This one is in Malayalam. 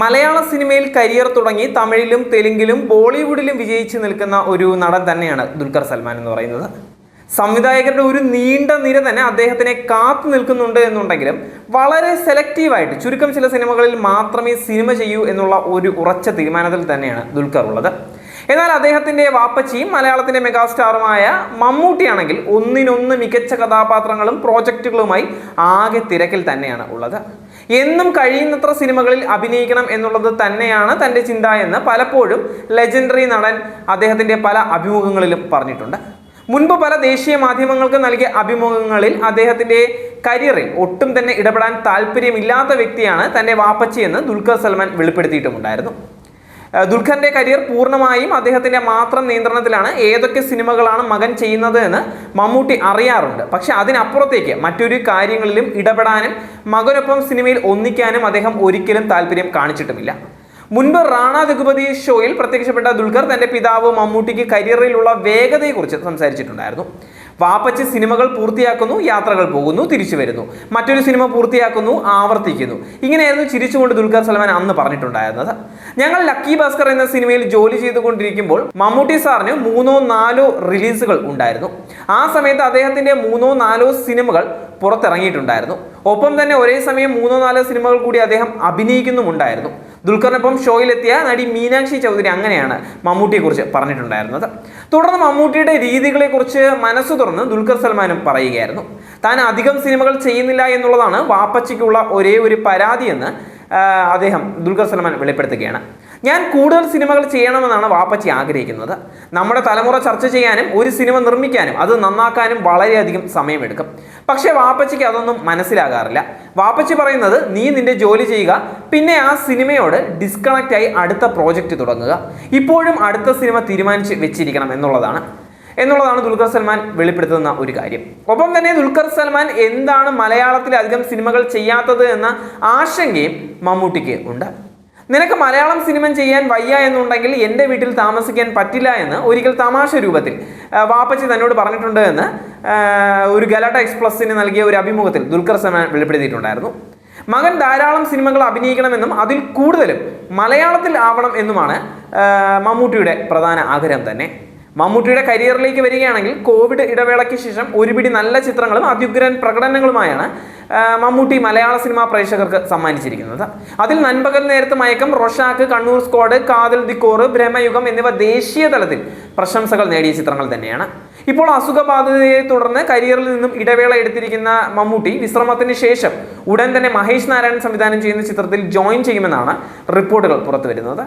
മലയാള സിനിമയിൽ കരിയർ തുടങ്ങി തമിഴിലും തെലുങ്കിലും ബോളിവുഡിലും വിജയിച്ചു നിൽക്കുന്ന ഒരു നടൻ തന്നെയാണ് ദുൽഖർ സൽമാൻ എന്ന് പറയുന്നത്. സംവിധായകരുടെ ഒരു നീണ്ട നിര തന്നെ അദ്ദേഹത്തിനെ കാത്തു നിൽക്കുന്നുണ്ട് എന്നുണ്ടെങ്കിലും വളരെ സെലക്റ്റീവായിട്ട് ചുരുക്കം ചില സിനിമകളിൽ മാത്രമേ സിനിമ ചെയ്യൂ എന്നുള്ള ഒരു ഉറച്ച തീരുമാനത്തിൽ തന്നെയാണ് ദുൽഖർ ഉള്ളത്. എന്നാൽ അദ്ദേഹത്തിന്റെ വാപ്പച്ചിയും മലയാളത്തിന്റെ മെഗാസ്റ്റാറുമായ മമ്മൂട്ടിയാണെങ്കിൽ ഒന്നിനൊന്ന് മികച്ച കഥാപാത്രങ്ങളും പ്രോജക്റ്റുകളുമായി ആകെ തിരക്കിൽ തന്നെയാണ് ഉള്ളത്. എന്നും കഴിയുന്നത്ര സിനിമകളിൽ അഭിനയിക്കണം എന്നുള്ളത് തന്നെയാണ് തന്റെ ചിന്ത എന്ന് പലപ്പോഴും ലെജൻഡറി നടൻ അദ്ദേഹത്തിന്റെ പല അഭിമുഖങ്ങളിലും പറഞ്ഞിട്ടുണ്ട്. മുൻപ് പല ദേശീയ മാധ്യമങ്ങൾക്ക് നൽകിയ അഭിമുഖങ്ങളിൽ അദ്ദേഹത്തിന്റെ കരിയറിൽ ഒട്ടും തന്നെ ഇടപെടാൻ താല്പര്യമില്ലാത്ത വ്യക്തിയാണ് തന്റെ വാപ്പച്ചിയെന്ന് ദുൽഖർ സൽമാൻ വെളിപ്പെടുത്തിയിട്ടുമുണ്ടായിരുന്നു. ദുൽഖറിന്റെ കരിയർ പൂർണമായും അദ്ദേഹത്തിന്റെ മാത്രം നിയന്ത്രണത്തിലാണ് ഏതൊക്കെ സിനിമകളാണ് മകൻ ചെയ്യുന്നത് എന്ന് മമ്മൂട്ടി അറിയാറുണ്ട്. പക്ഷെ അതിനപ്പുറത്തേക്ക് മറ്റൊരു കാര്യങ്ങളിലും ഇടപെടാനും മകനൊപ്പം സിനിമയിൽ ഒന്നിക്കാനും അദ്ദേഹം ഒരിക്കലും താല്പര്യം കാണിച്ചിട്ടുമില്ല. മുൻപ് റാണ രഘുപതി ഷോയിൽ പ്രത്യക്ഷപ്പെട്ട ദുൽഖർ തന്റെ പിതാവ് മമ്മൂട്ടിക്ക് കരിയറിലുള്ള വേഗതയെക്കുറിച്ച് സംസാരിച്ചിട്ടുണ്ടായിരുന്നു. വാപ്പച്ചി സിനിമകൾ പൂർത്തിയാക്കുന്നു യാത്രകൾ പോകുന്നു തിരിച്ചു വരുന്നു. മറ്റൊരു സിനിമ പൂർത്തിയാക്കുന്നു ആവർത്തിക്കുന്നു. ഇങ്ങനെയായിരുന്നു ചിരിച്ചുകൊണ്ട് ദുൽഖർ സൽമാൻ അന്ന് പറഞ്ഞിട്ടുണ്ടായിരുന്നത്. ഞങ്ങൾ ലക്കി ഭാസ്കർ എന്ന സിനിമയിൽ ജോലി ചെയ്തുകൊണ്ടിരിക്കുമ്പോൾ മമ്മൂട്ടി സാറിന് മൂന്നോ നാലോ റിലീസുകൾ ഉണ്ടായിരുന്നു. ആ സമയത്ത് അദ്ദേഹത്തിന്റെ മൂന്നോ നാലോ സിനിമകൾ പുറത്തിറങ്ങിയിട്ടുണ്ടായിരുന്നു. ഒപ്പം തന്നെ ഒരേ സമയം മൂന്നോ നാലോ സിനിമകൾ കൂടി അദ്ദേഹം അഭിനയിക്കുന്നുമുണ്ടായിരുന്നു. ദുൽഖറിനൊപ്പം ഷോയിലെത്തിയ നടി മീനാക്ഷി ചൗധരി അങ്ങനെയാണ് മമ്മൂട്ടിയെക്കുറിച്ച് പറഞ്ഞിട്ടുണ്ടായിരുന്നത്. തുടർന്ന് മമ്മൂട്ടിയുടെ രീതികളെക്കുറിച്ച് മനസ്സ് തുറന്ന് ദുൽഖർ സൽമാനും പറയുകയായിരുന്നു. താൻ അധികം സിനിമകൾ ചെയ്യുന്നില്ല എന്നുള്ളതാണ് വാപ്പച്ചിക്കുള്ള ഒരേ ഒരു പരാതിയെന്ന് അദ്ദേഹം ദുൽഖർ സൽമാൻ വെളിപ്പെടുത്തുകയാണ്. ഞാൻ കൂടുതൽ സിനിമകൾ ചെയ്യണമെന്നാണ് വാപ്പച്ചി ആഗ്രഹിക്കുന്നത്. നമ്മുടെ തലമുറ ചർച്ച ചെയ്യാനും ഒരു സിനിമ നിർമ്മിക്കാനും അത് നന്നാക്കാനും വളരെയധികം സമയമെടുക്കും. പക്ഷേ വാപ്പച്ചിക്ക് അതൊന്നും മനസ്സിലാകാറില്ല. വാപ്പച്ചി പറയുന്നത് നീ നിന്റെ ജോലി ചെയ്യുക പിന്നെ ആ സിനിമയോട് ഡിസ്കണക്റ്റ് ആയി അടുത്ത പ്രോജക്റ്റ് തുടങ്ങുക. ഇപ്പോഴും അടുത്ത സിനിമ തീരുമാനിച്ച് വെച്ചിരിക്കണം എന്നുള്ളതാണ്. എന്നുള്ളതാണ് ദുൽഖർ സൽമാൻ വെളിപ്പെടുത്തുന്ന ഒരു കാര്യം. ഒപ്പം തന്നെ ദുൽഖർ സൽമാൻ എന്താണ് മലയാളത്തിൽ അധികം സിനിമകൾ ചെയ്യാത്തത് എന്ന ആശങ്കയും മമ്മൂട്ടിക്ക് ഉണ്ട്. നിനക്ക് മലയാളം സിനിമ ചെയ്യാൻ വയ്യ എന്നുണ്ടെങ്കിൽ എന്റെ വീട്ടിൽ താമസിക്കാൻ പറ്റില്ല എന്ന് ഒരിക്കൽ തമാശ രൂപത്തിൽ വാപ്പച്ചി തന്നോട് പറഞ്ഞിട്ടുണ്ട് എന്ന് ഒരു ഗലാട്ട എക്സ്പ്രസിന് നൽകിയ ഒരു അഭിമുഖത്തിൽ ദുൽഖർ സൽമാൻ വെളിപ്പെടുത്തിയിട്ടുണ്ടായിരുന്നു. മകൻ ധാരാളം സിനിമകൾ അഭിനയിക്കണമെന്നും അതിൽ കൂടുതലും മലയാളത്തിൽ ആവണം എന്നുമാണ് മമ്മൂട്ടിയുടെ പ്രധാന ആഗ്രഹം തന്നെ. മമ്മൂട്ടിയുടെ കരിയറിലേക്ക് വരികയാണെങ്കിൽ കോവിഡ് ഇടവേളയ്ക്ക് ശേഷം ഒരുപിടി നല്ല ചിത്രങ്ങളും അത്യുഗ്രൻ പ്രകടനങ്ങളുമായാണ് മമ്മൂട്ടി മലയാള സിനിമാ പ്രേക്ഷകർക്ക് സമ്മാനിച്ചിരിക്കുന്നത്. അതിൽ നൻപകൽ നേരത്ത് മയക്കം റൊഷാക്ക് കണ്ണൂർ സ്ക്വാഡ് കാതൽ ദിക്കോറ് ബ്രഹ്മയുഗം എന്നിവ ദേശീയ തലത്തിൽ പ്രശംസകൾ നേടിയ ചിത്രങ്ങൾ തന്നെയാണ്. ഇപ്പോൾ അസുഖബാധിതയെ തുടർന്ന് കരിയറിൽ നിന്നും ഇടവേള എടുത്തിരിക്കുന്ന മമ്മൂട്ടി വിശ്രമത്തിന് ശേഷം ഉടൻ തന്നെ മഹേഷ് നാരായണൻ സംവിധാനം ചെയ്യുന്ന ചിത്രത്തിൽ ജോയിൻ ചെയ്യുമെന്നാണ് റിപ്പോർട്ടുകൾ പുറത്തുവരുന്നത്.